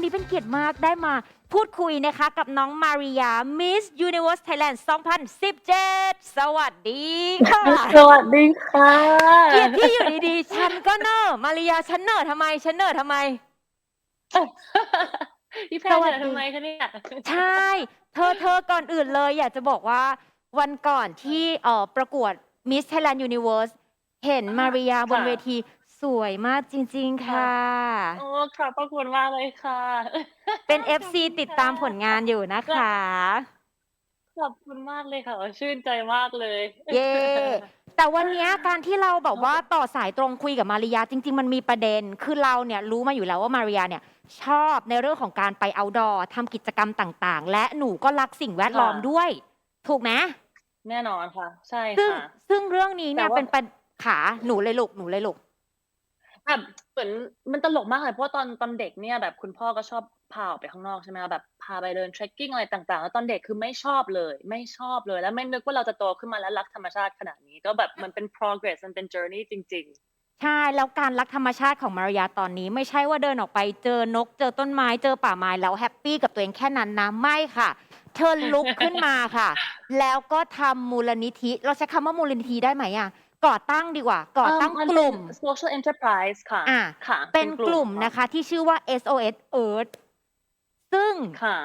วันนี้เป็นเกียรติมากได้มาพูดคุยนะคะกับน้องมาริยา Miss Universe Thailand 2017 สวัสดีค่ะ สวัสดีค่ะ เกียรติที่อยู่ดีๆ ฉันก็เนอะมาริยาฉันเนอะทำไม ฉันเนอะทำไม พี่แพรสวัสดีจะทำไมคะเนี่ย ใช่ เธอเธอก่อนอื่นเลย อยากจะบอกว่าวันก่อนที่เอ่อประกวด Miss Thailand Universe เห็นมาริยาบนเวที สวยมากจริง ๆค่ะ โอ้ ขอบพระคุณมากเลยค่ะ เป็น FC ติดตามผลงานอยู่นะคะขอบคุณมากเลยค่ะชื่นใจมากเลย เย่แต่วันเนี้ยการที่เราแบบว่าต่อสายตรงคุยกับมาริยาจริง ๆ มันมีประเด็น คือเราเนี่ยรู้มาอยู่แล้วว่ามาริยาเนี่ยชอบในเรื่องของการไปเอาดอทำกิจกรรมต่างๆ และหนูก็รักสิ่งแวดล้อมค่ะด้วย ถูกไหมแน่นอนค่ะ ใช่ซึ่งค่ะ ซึ่งเรื่องนี้เนี่ยแต่ว่า เป็นปัญขาหนูเลยลูกหนูเลยลูก แบบเหมือนมันตลกมากเลยเพราะว่าตอนตอนเด็กเนี่ยแบบคุณพ่อก็ชอบพาออกไปข้างนอกใช่ไหมคะแบบพาไปเดินเทรคกิ้งอะไรต่างๆ แล้วตอนเด็กคือไม่ชอบเลย ไม่ชอบเลย แล้วไม่นึกว่าเราจะโตขึ้นมาแล้วรักธรรมชาติขนาดนี้ ก็แบบมันเป็น progress มันเป็น journey จริง ๆ ใช่ แล้วการรักธรรมชาติของมาริยาตอนนี้ ไม่ใช่ว่าเดินออกไปเจอนก เจอต้นไม้เจอป่าไม้แล้วแฮปปี้กับตัวเองแค่นั้นนะไม่ค่ะ เธอลุกขึ้นมาค่ะ แล้วก็ทำมูลนิธิ เราใช้คำว่ามูลนิธิได้ไหมอะ ก่อตั้งดีกว่าๆก่อตั้งเมันกเป็นลุ่ม social enterprise ค่ะอะค่ะ เป็นกลุ่มนะคะที่ชื่อว่า SOS Earth ซึ่งค่ะ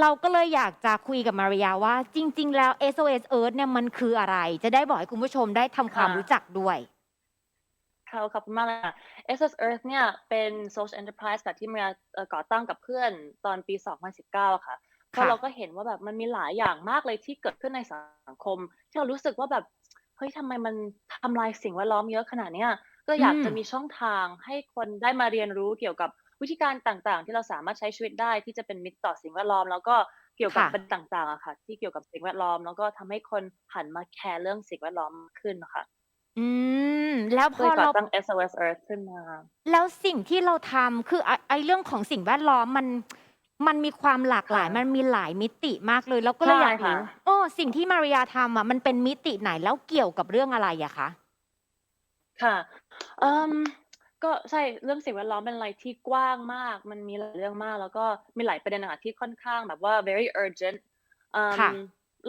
เราก็เลยอยากจะคุยกับมาริยาว่า จริง ๆ แล้ว SOS Earth เนี่ยมันคืออะไร จะได้บอกให้คุณผู้ชมได้ทำความค่ะรู้จักด้วยค่ะขอบคุณมากเลยค่ะ SS Earth เนี่ยเป็น social enterprise ค่ะที่มาเอ่อก่อตั้งกับเพื่อนตอนปี 2019 ค่ะเพราะค่ะเราก็เห็นว่าแบบมันมีหลายอย่างมากเลยที่เกิดขึ้นในสังคม ที่เรารู้สึกว่าแบบ เฮ้ยทำไมมันทำลายสิ่งแวดล้อมเยอะขนาดเนี้ย ก็อยากอืมจะมีช่องทางให้คนได้มาเรียนรู้เกี่ยวกับวิธีการต่างๆ ที่เราสามารถใช้ชีวิตได้ที่จะเป็นมิตรต่อสิ่งแวดล้อม แล้วก็เกี่ยวกับค่ะ ประเด็นต่างๆอะค่ะ ที่เกี่ยวกับสิ่งแวดล้อม แล้วก็ทำให้คนหันมาแคร์เรื่องสิ่งแวดล้อมมากขึ้นนะคะอืม แล้วพก็อเลยก่อเรา ตั้ง SOS Earth ขึ้นมา แล้วสิ่งที่เราทำคือไอ้ไอ้เรื่องของสิ่งแวดล้อมมัน มันมีความหลากหลายค่ะมันมีหลายมิติมากเลย แล้วก็เลยใช่อยากรู้ค่ะโอ้สิ่งที่มาริยาทำอะมันเป็นมิติไหนแล้วเกี่ยวกับเรื่องอะไรอะคะ ค่ะเอ่มก็ใช่เรื่องสิ่งแวดล้อมเป็นอะไรที่กว้างมาก มันมีหลายเรื่องมาก แล้วก็มีหลายประเด็นอะค่ะที่ค่อนข้างแบบว่า very urgent เอ่มค่ะ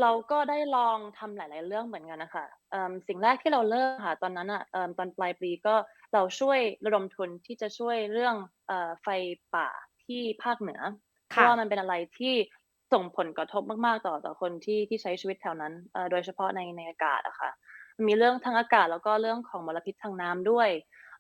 เราก็ได้ลองทำหลาย ๆ เรื่องเหมือนกันนะคะเอ่มสิ่งแรกที่เราเริ่มค่ะตอนนั้นอะเอ่มตอนปลายปีก็เราช่วยระดมทุนที่จะช่วยเรื่องเอ่อไฟป่าที่ภาคเหนือ เพค่ะราะว่ามันเป็นอะไรที่ส่งผลกระทบมาก ๆ ต่อ ต่อคนที่ ที่ใช้ชีวิตแถวนั้น เอ่อ โดยเฉพาะใน ในอากาศอะค่ะมีเรื่องทางอากาศ แล้วก็เรื่องของมลพิษทางน้ำด้วย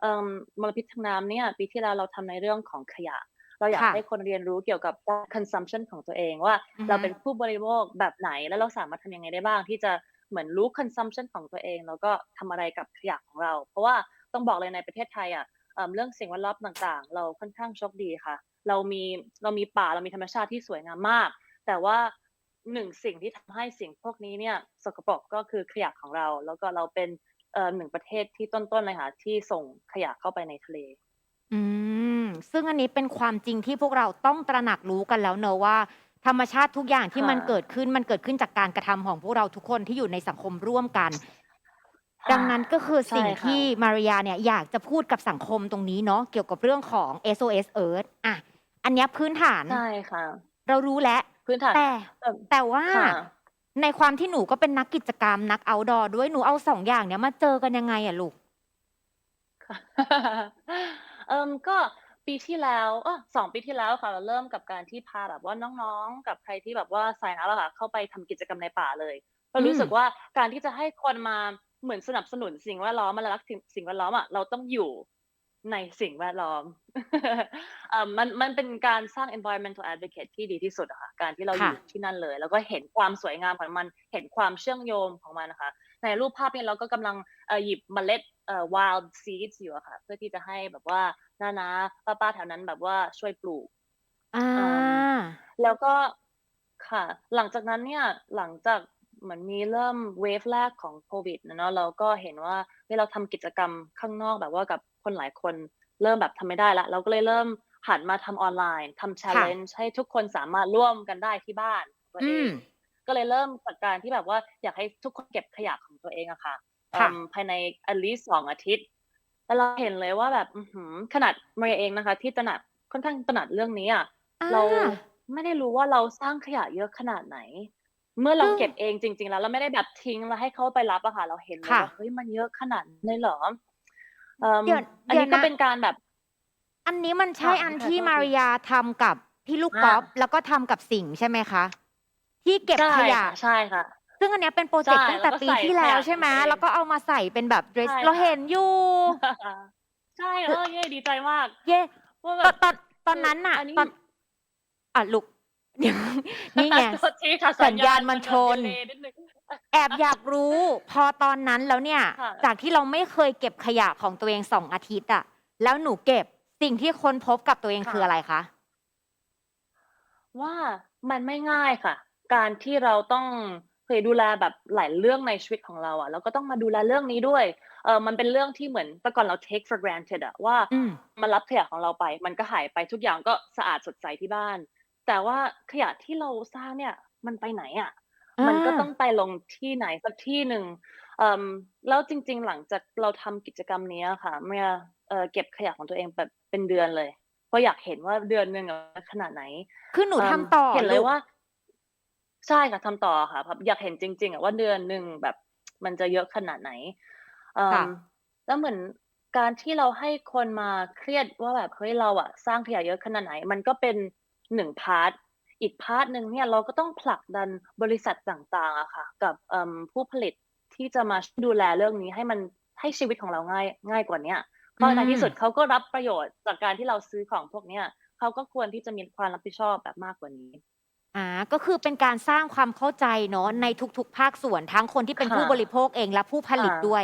เอ่อ มลพิษทางน้ำเนี่ย ปีที่แล้วเราทำในเรื่องของขยะ เราอยากค่ะ ให้คนเรียนรู้เกี่ยวกับการ consumption ของตัวเองว่า อือฮึเราเป็นผู้บริโภคแบบไหน แล้วเราสามารถทำยังไงได้บ้าง ที่จะเหมือนรู้ consumption ของตัวเอง แล้วก็ทำอะไรกับขยะของเรา เพราะว่าต้องบอกเลยในประเทศไทยอะ เอ่อ เรื่องสิ่งแวดล้อมต่าง ๆ เราค่อนข้างโชคดีค่ะ เรามีเรามีป่าเรามีธรรมชาติที่สวยงามมาก แต่ว่าหนึ่งสิ่งที่ทำให้สิ่งพวกนี้เนี่ยสกปรกก็คือขยะของเรา แล้วก็เราเป็นเอ่อหนึ่งประเทศที่ต้นๆเลยค่ะที่ส่งขยะเข้าไปในทะเล อืมซึ่งอันนี้เป็นความจริงที่พวกเราต้องตระหนักรู้กันแล้วเนอะว่า ธรรมชาติทุกอย่างที่ค่ะมันเกิดขึ้นมันเกิดขึ้นจากการกระทำของพวกเราทุกคนที่อยู่ในสังคมร่วมกันค่ะดังนั้นก็คือสิ่งใช่ค่ะที่มาริยาเนี่ยอยากจะพูดกับสังคมตรงนี้เนาะเกี่ยวกับเรื่องของ SOS Earth อะ อันเนี้ยพื้นฐาน ใช่ค่ะ เรารู้แล้ว พื้นฐานแต่เอ่อแต่ว่าค่ะในความที่หนูก็เป็นนักกิจกรรม นัก outdoor ด้วยหนูเอาสองอย่างเนี้ยมาเจอกันยังไงอะลูก ค่ะ เอ่มก็ปีที่แล้วเออสองปีที่แล้วค่ะเราเริ่มกับการที่พาแบบว่าน้องๆ กับใครที่แบบว่า sign up อะค่ะเข้าไปทำกิจกรรมในป่าเลยเพราะรู้สึกอืมว่าการที่จะให้คนมาเหมือนสนับสนุนสิ่งแวดล้อมมารักสิ่งสิ่งแวดล้อมอะเราต้องอยู่ ในสิ่งแวดล้อมเอ่อมันมันเป็นการสร้าง environmental advocate ที่ดีที่สุดอะค่ะ การที่เราอค่ะยู่ที่นั่นเลย แล้วก็เห็นความสวยงามของมัน เห็นความเชื่อมโยงของมันนะคะ ในรูปภาพนี้เราก็กำลังเอ่อหยิบเมล็ดเอ่อ wild seeds อยู่อะค่ะ เพื่อที่จะให้แบบว่าน้านาป้าป้าๆแถวนั้นแบบว่าช่วยปลูกอ่าเอิ่มแล้วก็ค่ะ หลังจากนั้นเนี่ย หลังจากเหมือนมีเริ่มเวฟแรกของโควิดนะเนาะเราก็เห็นว่าเวลาเราทำกิจกรรมข้างนอกแบบว่ากับ คนหลายคนเริ่มแบบทำไม่ได้ละเราก็เลยเริ่มหันมาทำออนไลน์ทำ challenge ให้ทุกคนสามารถร่วมกันได้ที่บ้านตัวอืเอมงก็เลยเริ่มจากการที่แบบว่าอยากให้ทุกคนเก็บขยะของตัวเองอะค่ะค่ะเอิ่มภายใน at least สองอาทิตย์แล้วเราเห็นเลยว่าแบบอื้อหือขนาดเมย์เองนะคะ ที่ตระหนักค่อนข้างตระหนักเรื่องนี้อะอาเราไม่ได้รู้ว่าเราสร้างขยะเยอะขนาดไหน เมื่อเราซึ่งเก็บเองจริง ๆ แล้วเราไม่ได้แบบทิ้งแล้วให้เขาไปรับอะค่ะ เราเห็นเลยค่ะว่าเฮ้ยมันเยอะขนาดนั้นเลยเหรอ? เอ่อเดี๋ยวอันเดี๋ยนี้วก็นะ เป็นการแบบ อันนี้มันใช่ค่ะอันพี่แพรที่โทษมาทีริยาทำกับพี่ลูกอากอล์ฟแล้วก็ทำกับสิงห์ใช่ไหมคะ ที่เก็บใช่ขยะ ค่ะ ใช่ค่ะ ซึ่งอันเนี้ยเป็นพรอใชเจก่ต์ตั้งแล้แต่วก็ปีใส่ที่ขแล้ยวะใช่ขไหมองตัวเอแล้วงก็เอามาใส่เป็นแบบเดรสใช่เราค่ะ เห็นอยู่ ใช่ลเออเย้ดีใจมากเย้ว่าตแบอนบตอนตอนคือนั้นน่ะ อันนี้ ตอน อ่าลูกเดี๋ยวนี่ไง โทษทีค่ะสัสัญญญาญาณณมัมันนชแบบนดีเลย์นิดหนึ่ง แอบอยากรู้ พอตอนนั้นแล้วเนี่ย ค่ะ จากที่เราไม่เคยเก็บขยะของตัวเอง2อาทิตย์อะแล้วหนูเก็บสิ่งที่ค้นพบกับตัวเองค่คืออะะไรคะ?ว่ามันไม่ง่ายค่ะ การที่เราต้องเคยดูแลแบบหลายเรื่องในชีวิตของเราอะแล้วก็ต้องมาดูแลเรื่องนี้ด้วยเอ่อมันเป็นเรื่องที่เหมือนแต่ก่อนเรา take for granted อะว่าอืมมารับขยะของเราไป มันก็หายไปทุกอย่างก็สะอาดสดใสที่บ้าน แต่ว่าขยะที่เราสร้างเนี่ย มันไปไหนอะ? อา มันก็ต้องไปลงที่ไหนสักที่หนึ่ง เอ่อ แล้วจริง ๆ หลังจากเราทำกิจกรรมนี้อะค่ะ เมีย เอ่อ เก็บขยะของตัวเองแบบเป็นเดือนเลย เพราะอยากเห็นว่าเดือนหนึ่ง อะขนาดไหน คือหนูเอ่ทอำต่อเห็นเลลูยก ว่า ใช่ค่ะ ทำต่ออะค่ะ แบบอยากเห็นจริง ๆ อะว่า เดือนหนึ่งแบบ มันจะเยอะขนาดไหน เอ่ค่ะอแล้วเหมือนการที่เราให้คนมาเครียดว่าแบบ เฮ้ย เราอะสร้างขยะเยอะขนาดไหน มันก็เป็น 1 พาร์ต อีกพาร์ตหนึ่งเนี่ยเราก็ต้องผลักดันบริษัทต่างๆอะค่ะ กับเอ่อผู้ผลิตที่จะมาดูแลเรื่องนี้ให้มันให้ชีวิตของเราง่ายง่ายกว่าเนี้ยเพอืราะในที่สุดมเขาก็รับประโยชน์จากการที่เราซื้อของพวกเนี้ยเขาก็ควรที่จะมีความรับผิดชอบแบบมากกว่านี้อาก็คือเป็นการสร้างความเข้าใจเนาะในทุกๆ ภาคส่วนทั้งคนที่เป็นค่ผู้บริะโภคเองและผู้ผค่ลิตด้วะย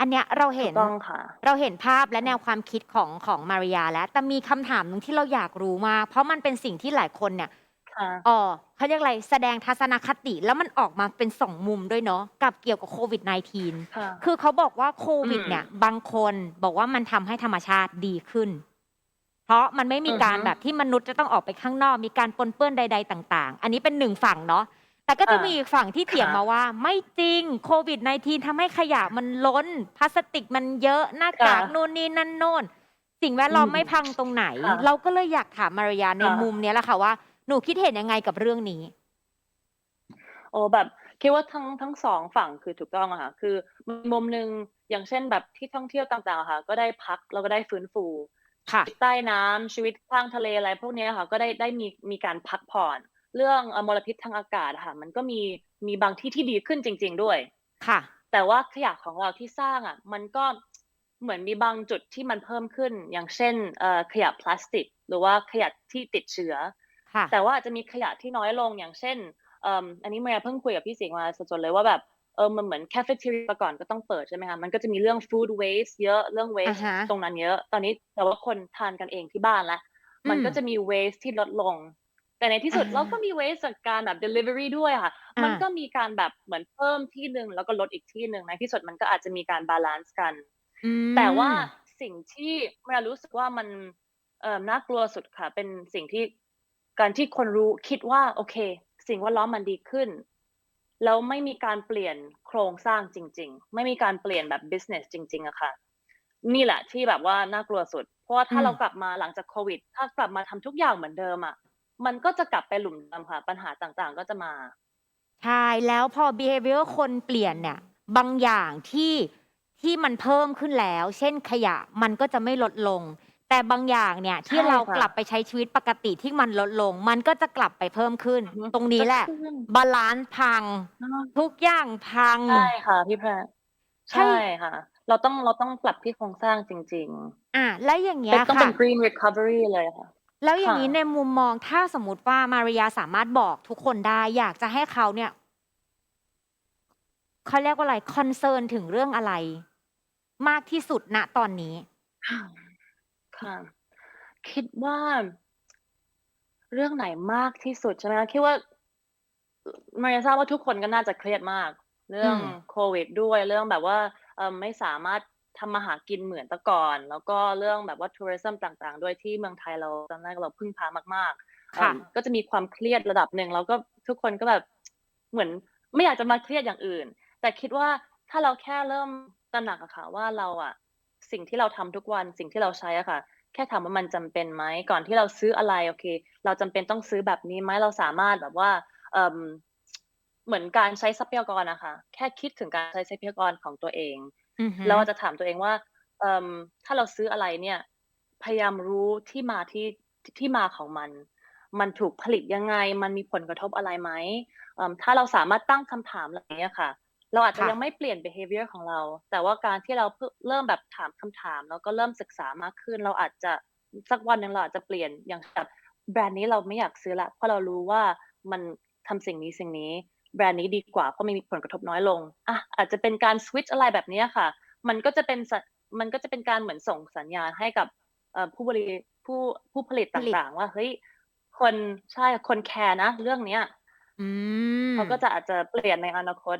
อันเนี้ยเราถเหู็กน ต้องค่ะ เราเห็นภาพและค่แนะวความคิดของของมาริยาแล้ว แต่มีคำถามหนึ่งที่เราอยากรู้มาก เพราะมันเป็นสิ่งที่หลายคนเนี่ย ค่ะเอ่อเขาเรียกอะไรแสดงทัศนคติแล้วมันออกมาเป็น2มุมด้วยเนาะกับเกี่ยวกับโควิด -19 ค่ะคือเขาบอกว่าโคอืวิด ม เนี่ย บางคนบอกว่ามันทำให้ธรรมชาติดีขึ้น เพราะมันไม่มีอือกาฮึรแบบที่มนุษย์จะต้องออกไปข้างนอก มีการปนเปื้อนใด ๆ ต่าง ๆ อันนี้เป็น1ฝั่งเนาะ แต่ก็อจะามีอีกฝั่งที่เถียงค่ะมาว่า ไม่จริงโควิด -19 ทำให้ขยะมันล้น พลาสติกมันเยอะหน้าค่กากะนู่นนี่นั่นโน่น สิ่งแวดอืล้อมมไม่พังตรงไหนค่ะเราก็เลยอยากถามมาริยาในค่ะมุมเนี้ยแหละค่ะว่าหนูคิดเห็นยังไงกับเรื่องนี้?โอ้แบบคิดว่าทั้งทั้ง2ฝั่งคือถูกต้องอะค่ะ คือมุมหนึ่งอย่างเช่นแบบที่ท่องเที่ยวต่างๆอะค่ะ ก็ได้พักแล้วก็ได้ฟื้นฟูค่ะชีวิตใต้น้ำชีวิตข้างทะเลอะไรพวกเนี้ยค่ะ ก็ได้ได้มีมีการพักผ่อน เรื่องเอ่อมลพิษทางอากาศอะค่ะ มันก็มีมีบางที่ที่ดีขึ้นจริง ๆด้วยค่ะ แต่ว่าขยะของเราที่สร้างอะมันก็เหมือนมีบางจุดที่มันเพิ่มขึ้น อย่างเช่นเอ่อขยะพลาสติก หรือว่าขยะที่ติดเชื้อค่ะแต่ว่าอาจจะมีขยะที่น้อยลงอย่างเช่นเอ่ออันนี้เมียเพิ่งคุยกับพี่สิงห์มาสดๆเลยว่าแบบเออมันเหมือน cafeteria แต่ก่อนก็ต้องเปิดใช่ไหมคะมันก็จะมีเรื่อง food waste เยอะเรื่องอะ waste ฮะตรงนั้นเยอะ ตอนนี้แต่ว่าคนทานกันเองที่บ้านแล้วอืมันก็มจะมี waste ที่ลดลง แต่ในที่สุดเราก็อามี waste จากการแบบดิลิเวอรีด้วยอะค่ะอมันก็ามีการแบบเหมือนเพิ่มที่หนึ่งแล้วก็ลดอีกที่หนึ่งในที่สุดมันก็อาจจะมีการบาลันซ์กันอืแต่ว่ามสิ่งที่เมียรู้สึกว่ามันเอ่อน่ากลัวสุดค่ะ เป็นสิ่งที่การที่คนรู้คิดว่าโอเค สิ่งแวดล้อมมันดีขึ้นแล้วไม่มีการเปลี่ยนโครงสร้างจริง ๆ ไม่มีการเปลี่ยนแบบบิสเนสจริง ๆอะค่ะ นี่แหละที่แบบว่าน่ากลัวสุด เพราะว่าอืถ้าเรามกลับมาหลังจากโควิด ถ้ากลับมาทำทุกอย่างเหมือนเดิมอะ มันก็จะกลับไปหลุมดำค่ะ ปัญหาต่างๆ ก็จะมา ใช่แล้วพอ behavior คนเปลี่ยนเนี่ย บางอย่างที่ที่มันเพิ่มขึ้นแล้ว เช่นขยะมันก็จะไม่ลดลง แต่บางอย่างเนี่ยใชที่่เราค่กลับะไปใช้ชีวิตปกติที่มันลดลง มันก็จะกลับไปเพิ่มขึ้น อือฮึตรงนี้จะแหละ ขึ้นบาลันซ์พัง เนาะทุกอย่างพัง ใช่ค่ะพี่แพรใช่ ใช่ค่ะ เราต้องเราต้องปรับที่โครงสร้างจริงๆอาแล้วอย่างเงี้เป็ยนต้องค่เป็ะน green recovery เลยค่ะ แล้วอย่าค่งงี้ะในมุมมองถ้าสมมุติว่ามาริยาสามารถบอกทุกคนได้ อยากจะให้เขาเนี่ยเขาเรียกว่าอะไรคอนเซิร์นถึงเรื่องอะไร มากที่สุดณตอนนี้?ค่ะคิดว่าเรื่องไหนมากที่สุดใช่ไหมคะ?คิดว่า มาริยาทราบว่าทุกคนก็น่าจะเครียดมาก เรื่อืองม โควิดด้วยเรื่องแบบว่าเอ่อไม่สามารถ ทำมาหากินเหมือนแต่ก่อน แล้วก็เรื่องแบบว่า tourism ต่างๆ ด้วยที่เมืองไทยเราตอนแรกเราพึ่งพามากๆเอ่ค่ะอก็จะมีความเครียดระดับหนึ่งแล้วก็ทุกคนก็แบบเหมือนไม่อยากจะมาเครียดอย่างอื่น แต่คิดว่าถ้าเราแค่เริ่มตระหนักอะค่ะว่าเราอะสิ่งที่เราทำทุกวันสิ่งที่เราใช้อะค่ะ แค่ถามว่ามันจำเป็นไหมก่อนที่เราซื้ออะไรโอเค เราจำเป็นต้องซื้อแบบนี้ไหมเราสามารถแบบว่าเอ่อเหมือนการใช้ทรัพยากรอะค่ะแค่คิดถึงการใช้ทรัพยากรของตัวเอง อือฮึเราอาจจะถามตัวเองว่าเอ่อถ้าเราซื้ออะไรเนี่ย พยายามรู้ที่มาที่ที่มาของมัน มันถูกผลิตยังไง มันมีผลกระทบอะไรไหมเอ่อถ้าเราสามารถตั้งคำถามเหล่านี้อะค่ะ เราอาจจะค่ะ ยังไม่เปลี่ยน behavior ของเรา แต่ว่าการที่เราเพิ่งเริ่มแบบถามคำถาม แล้วก็เริ่มศึกษามากขึ้น เราอาจจะสักวันหนึ่งเราอาจจะเปลี่ยนอย่างแบบแบรนด์นี้เราไม่อยากซื้อแล้วเพราะเรารู้ว่ามันทำสิ่งนี้ๆ แบรนด์นี้ดีกว่าเพราะมันมีผลกระทบน้อยลงอะอาจจะเป็นการ switch อะไรแบบเนี้ยค่ะ มันก็จะเป็นสะมันก็จะเป็นการเหมือนส่งสัญญาณให้กับเอ่อผู้บริผู้ผู้ผลิตผตลิต่างๆ ว่าเฮ้ยคนใช่คนแคร์นะ เรื่องเนี้ยอืเขาก็มจะอาจจะเปลี่ยนในอนาคต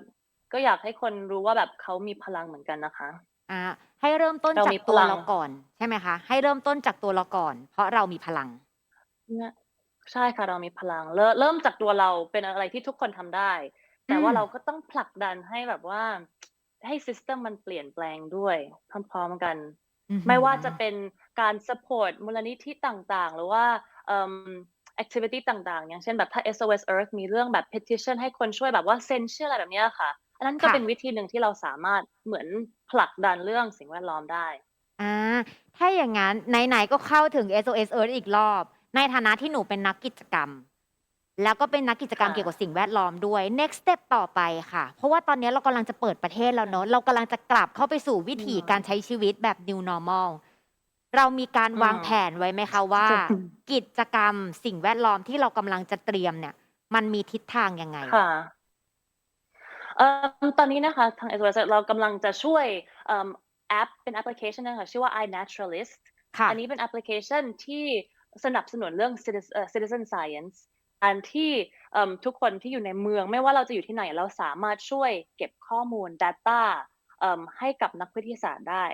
ก็อยากให้คนรู้ว่าแบบเขามีพลังเหมือนกันนะคะอาให้เริ่มต้นเราจากมีพตัวลังเราก่อน ใช่ไหมคะ ให้เริ่มต้นจากตัวเราก่อน เพราะเรามีพลังเนี่ย ใช่ค่ะเรามีพลัง เริ่มเริ่มจากตัวเราเป็นอะไรที่ทุกคนทำได้อืแต่ว่าเรามก็ต้องผลักดันให้แบบว่า ให้ system มันเปลี่ยนแปลงด้วยพร้อมๆกัน อื้อไม่ฮืว่าจะอเป็นการซัปพอร์ตมูลนิธิต่างๆ หรือว่าเอ่อแอกทิวิตีต่างๆ อย่างเช่นแบบถ้า SOS Earth มีเรื่องแบบ petition ให้คนช่วยแบบว่าเซ็นชื่ออะไรแบบเนี้ยค่ะ อันนั้นก็ค่ะ เป็นวิธีหนึ่งที่เราสามารถเหมือนผลักดันเรื่องสิ่งแวดล้อมได้อาถ้าอย่างงั้น ไหน ๆ ก็เข้าถึง SOS Earth อีกรอบ ในฐานะที่หนูเป็นนักกิจกรรม แล้วก็เป็นนักกิจกรรมค่ะ เกี่ยวกับสิ่งแวดล้อมด้วย next step ต่อไปค่ะ เพราะว่าตอนนี้เรากำลังจะเปิดประเทศแล้วเนาะเรากำลังจะกลับเข้าไปสู่วิอืถีมการใช้ชีวิตแบบ new normal เรามีการอืวางมแผนไว้ไหมคะว่า กิจกรรมสิ่งแวดล้อมที่เรากำลังจะเตรียมเนี่ย มันมีทิศทางยังไง?ค่ะเอ่อตอนนี้นะคะ ทาง SOS เรากำลังจะช่วยเอ่อแอปเป็นแอปพลิเคชันหนึ่งค่ะชื่อว่า iNaturalist ค่ะ อันนี้เป็นแอปพลิเคชันที่ สนับสนุนเรื่อง Citi เอ่อ Citizen Science อันที่เอ่อทุกคนที่อยู่ในเมือง ไม่ว่าเราจะอยู่ที่ไหนเราสามารถช่วยเก็บข้อมูล data เอ่อให้กับนักวิทยาศาสตร์ได้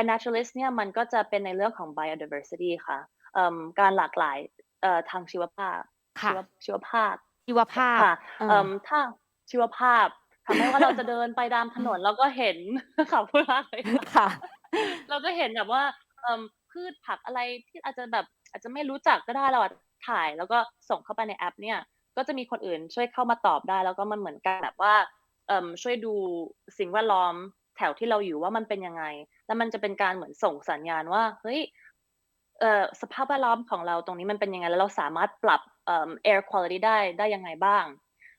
iNaturalist เนี่ยมันก็จะเป็นในเรื่องของ biodiversity ค่ะเอ่อการหลากหลายเอ่อทางชีวภาพคช่ะวชีวภาพชีวภาพค่ะเอเอ่ออถ้าชีวภาพค่ะไม่ว่าเราจะเดินไปตามถนนเราก็เห็นขอบคุณมากเลยค่ะค่ะ เราก็เห็นแบบว่าเอ่อพืชผักอะไรที่อาจจะแบบ อาจจะไม่รู้จักก็ได้เราอาจถ่ายแล้วก็ส่งเข้าไปในแอป เนี่ย ก็จะมีคนอื่นช่วยเข้ามาตอบได้ แล้วก็มันเหมือนกันแบบว่าเอ่อช่วยดูสิ่งแวดล้อมแถวที่เราอยู่ว่ามันเป็นยังไง แล้วมันจะเป็นการเหมือนส่งสัญญาณว่าเฮ้ยเอ่อสภาพแวดล้อมของเราตรงนี้มันเป็นยังไงแล้วเราสามารถปรับเอ่อ air quality ได้ได้ยังไงบ้าง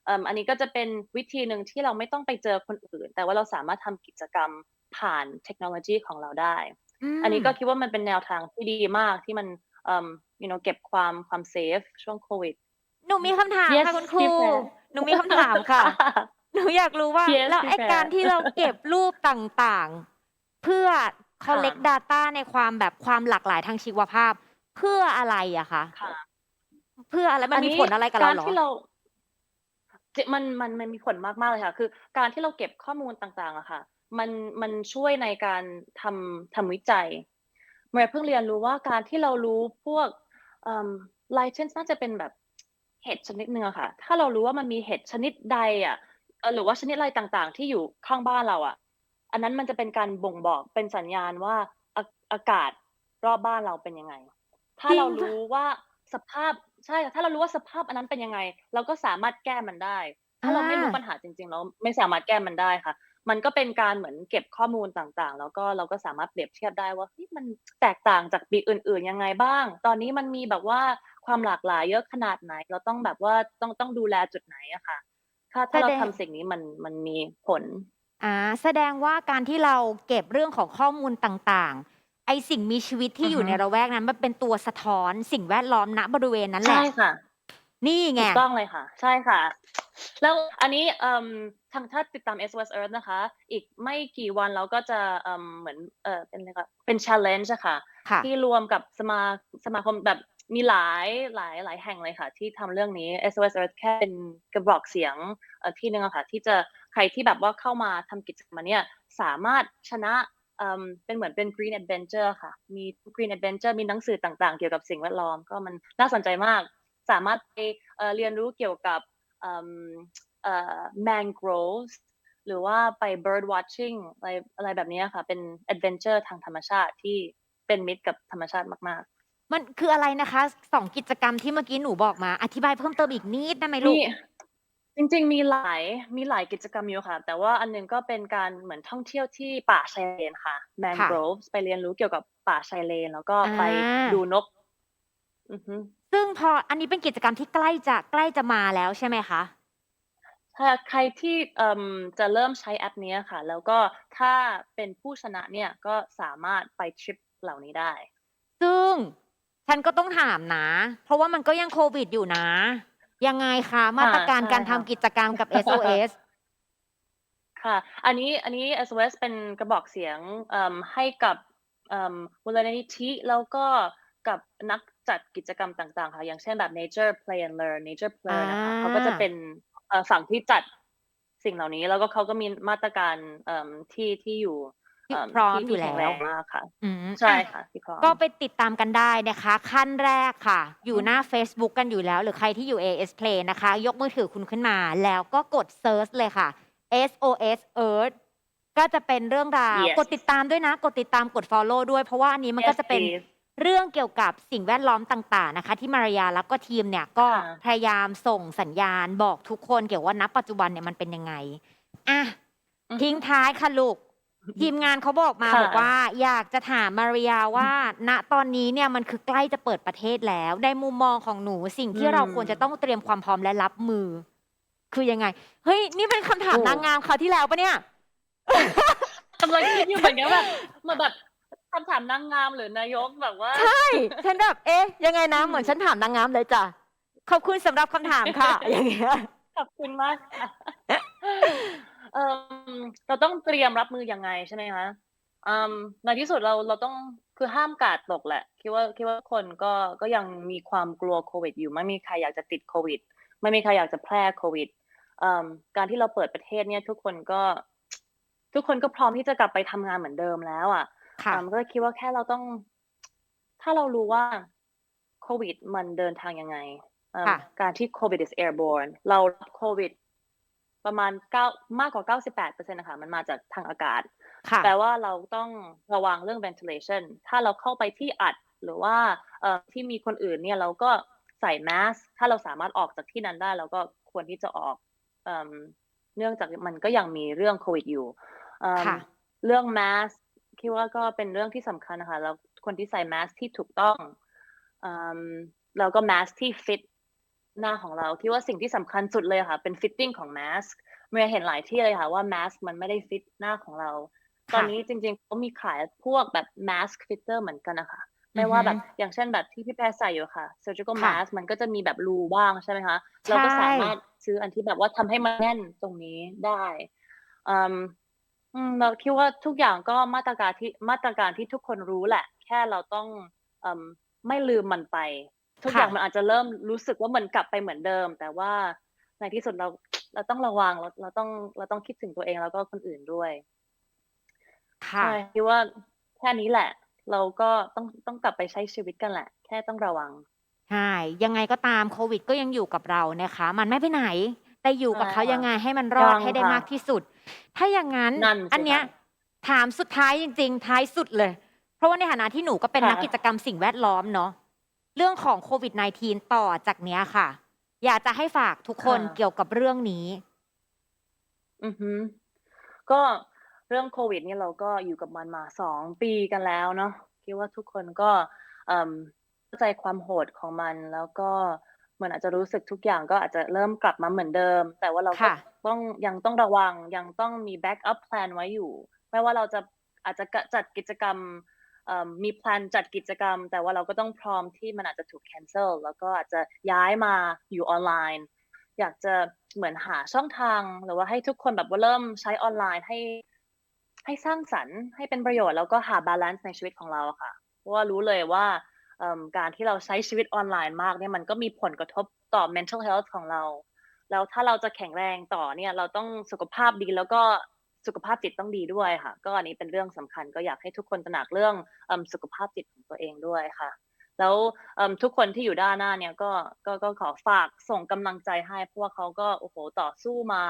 เอ่ออันนี้ก็จะเป็นวิธีหนึ่งที่เราไม่ต้องไปเจอคนอื่น แต่ว่าเราสามารถทำกิจกรรมผ่านเทคโนโลยีของเราได้อือันนี้ก็มคิดว่ามันเป็นแนวทางที่ดีมากที่มัน เอ่อ you know เก็บความความเซฟช่วงโควิด หนูมีคำถาม Yes ค่ะคุณครูพี่แพรหนูมีคำถามค่ะ หนูอยากรู้ว่า Yes แล้วพี่ไอ้แพรการที่เราเก็บรูปต่างๆ เพื่อค่ะ collect data ในความแบบความหลากหลายทางชีวภาพ เพื่ออะไรอะคะค่ะ เพื่ออะไรมัอันนมีนี้ผลอะไรกับกาเรารเหรอ?ที่เราจมันมันมันมีผลมากๆเลยค่ะ คือ การที่เราเก็บข้อมูลต่างๆอะค่ะ มันมันช่วยในการทำทำวิจัย เมย์เพิ่งเรียนรู้ว่าการที่เรารู้พวกเอ่อ lichens น่าจะเป็นแบบเห็ดชนิดหนึ่งอะค่ะ ถ้าเรารู้ว่ามันมีเห็ดชนิดใดอะเอ่อหรือว่าชนิดอะไรต่างๆ ที่อยู่ข้างบ้านเราอะอันนั้นมันจะเป็นการบ่งบอกเป็นสัญญาณว่าอากาศรอบบ้านเราเป็นยังไง ถ้าเรารู้ว่าสภาพใช่ค่ะถ้าเรารู้ว่าสภาพอันนั้นเป็นยังไง เราก็สามารถแก้มันได้ ถ้าเราไม่รู้ปัญหาจริงๆเราไม่สามารถแก้มันได้ค่ะ มันก็เป็นการเหมือนเก็บข้อมูลต่างๆ แล้วก็เราก็สามารถเปรียบเทียบได้ว่าเฮ้ยมันแตกต่างจากปีอื่น ๆ ยังไงบ้าง ตอนนี้มันมีแบบว่าความหลากหลายเยอะขนาดไหน เราต้องแบบว่าต้องต้องดูแลจุดไหนอะค่ะถ้าแสถ้าเราดทงำสิ่งนี้มันมันมีผลอาแสดงว่าการที่เราเก็บเรื่องของข้อมูลต่างๆ ไอ้สิ่งมีชีวิตทอี่ืออฮยู่ึในละแวกนั้นมันเป็นตัวสะท้อนสิ่งแวดล้อมณบริเวณนั้นใชแห่ละค่ะ นี่ไงถูกต้องเลยค่ะ ใช่ค่ะ แล้วอันนี้เอ่อ ทางถ้าติดตาม SOS Earth นะคะ อีกไม่กี่วันเราก็จะเอ่อเหมือนเอ่อเป็นอะไรคะเป็น challenge อะค่ะค่ะ ที่รวมกับสมาสมาคมแบบมีหลายหลายหลายแห่งเลยค่ะ ที่ทำเรื่องนี้ SOS Earth แค่เป็นกระบอกเสียงเอ่อที่หนึ่งอะค่ะ ที่จะใครที่แบบว่าเข้ามาทำกิจกรรมอันเนี้ยสามารถชนะเอ่อเป็นเหมือนเป็น Green Adventure ค่ะ มี Green Adventure มีหนังสือต่างๆ เกี่ยวกับสิ่งแวดล้อมก็มันน่าสนใจมาก สามารถไปเอ่อเรียนรู้เกี่ยวกับ เอ่อเอ่อ mangroves หรือว่าไป bird watching อะไรอะไรแบบเนี้ยค่ะ เป็น adventure ทางธรรมชาติที่เป็นมิตรกับธรรมชาติมากมันคืออะไรนะคะสองกิจกรรมที่เมื่อกี้หนูบอกมา อธิบายเพิ่มเติมอีกนิดได้ไหมๆลูมีกจริงๆ มีหลายมีหลายกิจกรรมอยู่ค่ะ แต่ว่าอันหนึงก็เป็นการเหมือนท่องเที่ยวที่ป่าชายเลนค่ะค่ะ mangroves ไปเรียนรู้เกี่ยวกับป่าชายเลน แล้วก็อ่าไปดูนกอือฮึซึ่งพออันนี้เป็นกิจกรรมที่ใกล้จะใกล้จะมาแล้วใช่ไหมคะ ถ้าใครที่เอ่มจะเริ่มใช้แอปเนี้ยค่ะ แล้วก็ถ้าเป็นผู้ชนะเนี่ยก็สามารถไปทริปเหล่านี้ได้ ซึ่งฉันก็ต้องถามนะ เพราะว่ามันก็ยังโควิดอยู่นะ ยังไงคะมาตรการใช่การค่ะ ทำกิจกรรมกับ SOS ค่ะ อันนี้ อันนี้ SOS เป็นกระบอกเสียงเอ่มให้กับเอ่มมูลนิธิแล้วก็กับนักจัดกิจกรรมต่างๆ ค่ะ อย่างเช่นแบบ Nature Play and Learn Nature Play นะคะอ่าเขาก็จะเป็นเอ่อ ฝั่งที่จัดสิ่งเหล่านี้แล้วก็เขาก็มีมาตรการเอ่มที่ที่อยู่ที่เมพร้อมที่อยู่ที่แล้แข็งวแรงมากค่ะอืมใช่อะค่ะที่พร้อมก็ไปติดตามกันได้นะคะ ขั้นแรกค่ะ อยู่หน้า Facebook กันอยู่แล้ว หรือใครที่อยู่ AS Play นะคะ ยกมือถือคุณขึ้นมา แล้วก็กด Search เลยค่ะ SOS Earth ก็จะเป็นเรื่องราว Yes กดติดตามด้วยนะ กดติดตามกด Follow ด้วย เพราะว่าอันนี้มันก็ Yes, จะเป็น please เรื่องเกี่ยวกับสิ่งแวดล้อมต่างๆนะคะ ที่มารยาแล้วก็ทีมเนี่ยก็ค่ะ พยายามส่งสัญญาณบอกทุกคนเกี่ยวว่าณปัจจุบันเนี่ยมันเป็นยังไงอะอือฮึทิ้งท้ายค่ะลูก ทีมงานเขาบอกมาค่ะ บอกว่า อยากจะถามมาริยาว่า ณตอนนี้เนี่ยมันคือใกล้จะเปิดประเทศแล้ว ในมุมมองของหนูสิ่งที่อืมเราควรจะต้องเตรียมความพร้อมและรับมือ คือยังไง เฮ้ย นี่เป็นคำถามโอ้นางงามคราวที่แล้วปะเนี่ย กำลังคิดอยู่เหมือนกันแบบเหมือนแบบ คำถามนางงามหรือนายกแบบว่า ใช่ ฉันแบบ เอ๊ะ ยังไงนะอืมเหมือนฉันถามนางงามเลยจ้ะ ขอบคุณสำหรับคำถามค่ะ อย่างเงี้ย ขอบคุณมากค่ะเอ่มเราต้องเตรียมรับมือยังไงใช่ไหมคะอืมในที่สุดเราเราต้องคือห้ามกาดตกแหละ คิดว่าคิดว่าคนก็ก็ยังมีความกลัวโควิด อยู่ไม่มีใครอยากจะติดโควิด ไม่มีใครอยากจะแพร่โควิดอืมการที่เราเปิดประเทศเนี่ย ทุกคนก็ ทุกคนก็พร้อมที่จะกลับไปทำงานเหมือนเดิมแล้ว อะ ค่ะอ่าก็คิดว่าแค่เราต้อง ถ้าเรารู้ว่าโควิดมันเดินทางยังไงอ่าค่ะการที่โควิด is airborne เรารับโควิด ประมาณเก้ามากกว่า98เปอร์เซ็นต์นะคะมันมาจากทางอากาศค่ะแปลว่าเราต้องระวังเรื่อง ventilation ถ้าเราเข้าไปที่อัดหรือว่าเอ่อที่มีคนอื่นเนี่ยเราก็ใส่แมสถ้าเราสามารถออกจากที่นั้นได้เราก็ควรที่จะออกเอิ่มเนื่องจากมันก็ยังมีเรื่องโควิดอยู่เอิ่มค่ะเรื่องแมส คิดว่าก็เป็นเรื่องที่สำคัญนะคะแล้วคนที่ใส่แมสที่ถูกต้องอืมแล้วก็แมสที่ฟิตหน้าของเราคิดว่าสิ่งที่สำคัญสุดเลยค่ะ เป็นฟิตติ้งของแมสเมื่อเห็นหลายที่เลยค่ะว่าแมสมันไม่ได้ฟิตหน้าของเรา ตอนนี้จริงๆเขามีขายพวกแบบ mask fitter เหมือนกันนะคะไม่ว่าแบบอย่างเช่นแบบที่พี่แพรใส่อยู่ค่ะ surgical ค่ะ mask มันก็จะมีแบบรูบ้างใช่ไหมคะ เราก็สามารถซื้ออันที่แบบว่าทำให้มันแน่นตรงนี้ได้ อืมอืม เราคิดว่าทุกอย่างก็มาตรการที่มาตรการที่ทุกคนรู้แหละ แค่เราต้องอืมไม่ลืมมันไป ทุกค่ะอย่างมันอาจจะเริ่มรู้สึกว่ามันกลับไปเหมือนเดิม แต่ว่าในที่สุดเราเราต้องระวังเราเราต้องเราต้องคิดถึงตัวเองแล้วก็คนอื่นด้วย ค่ะ ใช่คิดว่าแค่นี้แหละ เราก็ต้องต้องกลับไปใช้ชีวิตกันแหละ แค่ต้องระวังใช่ ยังไงก็ตามโควิดก็ยังอยู่กับเรานะคะ มันไม่ไปไหน แต่อยู่กับใช่เขาค่ะยังไงให้มันรอดยังให้ได้ค่ะ มากที่สุด ถ้าอย่างนั้นนั่นสิอันเนี้ยคะถามสุดท้ายจริง ๆ ท้ายสุดเลย เพราะว่าในฐานะที่หนูก็เป็นค่ะ นักกิจกรรมสิ่งแวดล้อมเนาะเรื่องของโควิด -19 ต่อจากเนี้ยค่ะ อยากจะให้ฝากทุกคนค่ะ เกี่ยวกับเรื่องนี้ อือฮึก็เรื่องโควิดเนี่ยเราก็อยู่กับมันมาสองปีกันแล้วเนาะคิดว่าทุกคนก็เอิ่มเข้าใจความโหดของมัน แล้วก็เหมือนอาจจะรู้สึกทุกอย่างก็อาจจะเริ่มกลับมาเหมือนเดิม แต่ว่าเราก็ ค่ะ ต้องยังต้องระวังยังต้องมีแบ็กอัพแพลนไว้อยู่ ไม่ว่าเราจะอาจจะจัดกิจกรรมมีแพลนจัดกิจกรรม แต่ว่าเราก็ต้องพร้อมที่มันอาจจะถูก cancel แล้วก็อาจจะย้ายมาอยู่ออนไลน์ อยากจะเหมือนหาช่องทาง หรือว่าให้ทุกคนแบบว่าเริ่มใช้ออนไลน์ให้ให้สร้างสรรค์ให้เป็นประโยชน์แล้วก็หาบาลานซ์ในชีวิตของเราค่ะ เพราะว่ารู้เลยว่าการที่เราใช้ชีวิตออนไลน์มากเนี่ยมันก็มีผลกระทบต่อ mental health ของเรา แล้วถ้าเราจะแข็งแรงต่อเนี่ยเราต้องสุขภาพดีแล้วก็สุขภาพจิตต้องดีด้วยค่ะ ก็อันนี้เป็นเรื่องสำคัญก็อยากให้ทุกคนตระหนักเรื่องเอิ่มสุขภาพจิตของตัวเองด้วยค่ะ แล้วเอิ่มทุกคนที่อยู่ด้านหน้าเนี่ยก็ก็ก็ขอฝากส่งกำลังใจให้เพราะว่าเขาก็โอ้โหต่อสู้มา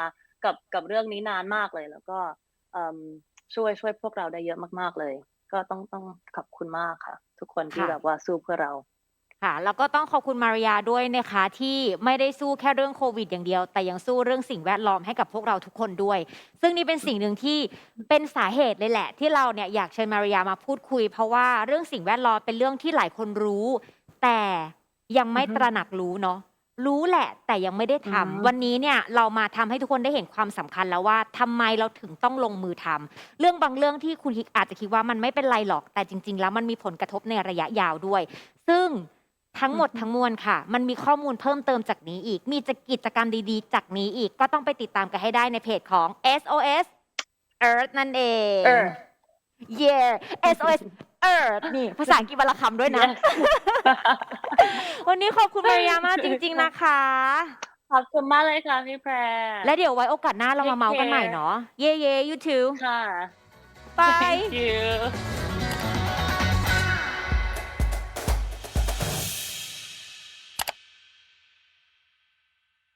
กับกับเรื่องนี้นานมากเลย แล้วก็เอิ่มช่วยช่วยพวกเราได้เยอะมาก ๆเลย ก็ต้องต้องขอบคุณมากค่ะ ทุกคนที่ค่ะแบบว่าสู้เพื่อเรา ค่ะแล้วก็ต้องขอบคุณมาริยาด้วยนะคะ ที่ไม่ได้สู้แค่เรื่องโควิดอย่างเดียว แต่ยังสู้เรื่องสิ่งแวดล้อมให้กับพวกเราทุกคนด้วย ซึ่งนี่เป็นสิ่งหนึ่งที่เป็นสาเหตุเลยแหละ ที่เราเนี่ยอยากเชิญมาริยามาพูดคุย เพราะว่าเรื่องสิ่งแวดล้อมเป็นเรื่องที่หลายคนรู้ แต่ยังไม่อือฮึตระหนักรู้เนาะรู้แหละ แต่ยังไม่ได้ทำอืมวันนี้เนี่ยเรามาทำให้ทุกคนได้เห็นความสำคัญแล้วว่าทำไมเราถึงต้องลงมือทำเรื่องบางเรื่องที่คุณคิดอาจจะคิดว่ามันไม่เป็นไรหรอกแต่จริง ๆ แล้วมันมีผลกระทบในระยะยาวด้วย ซึ่ง ทั้งหมดอือฮึทั้งมวลค่ะ มันมีข้อมูลเพิ่มเติมจากนี้อีก มีจะกิจกรรมดีๆ จากนี้อีก ก็ต้องไปติดตามกันให้ได้ในเพจของ SOS Earth นั่นเองเออ yeah SOS Earth นี่ ภาษาอังกฤษวรรณคำด้วยนะ วันนี้ขอบคุณมาริยามากจริง ๆ นะคะ ขอบคุณมากเลยค่ะพี่แพร และเดี๋ยวไว้โอกาสหน้าเรามาเมาส์กันใหม่เนาะ เย่เย่ you too ค่ะ bye Thank you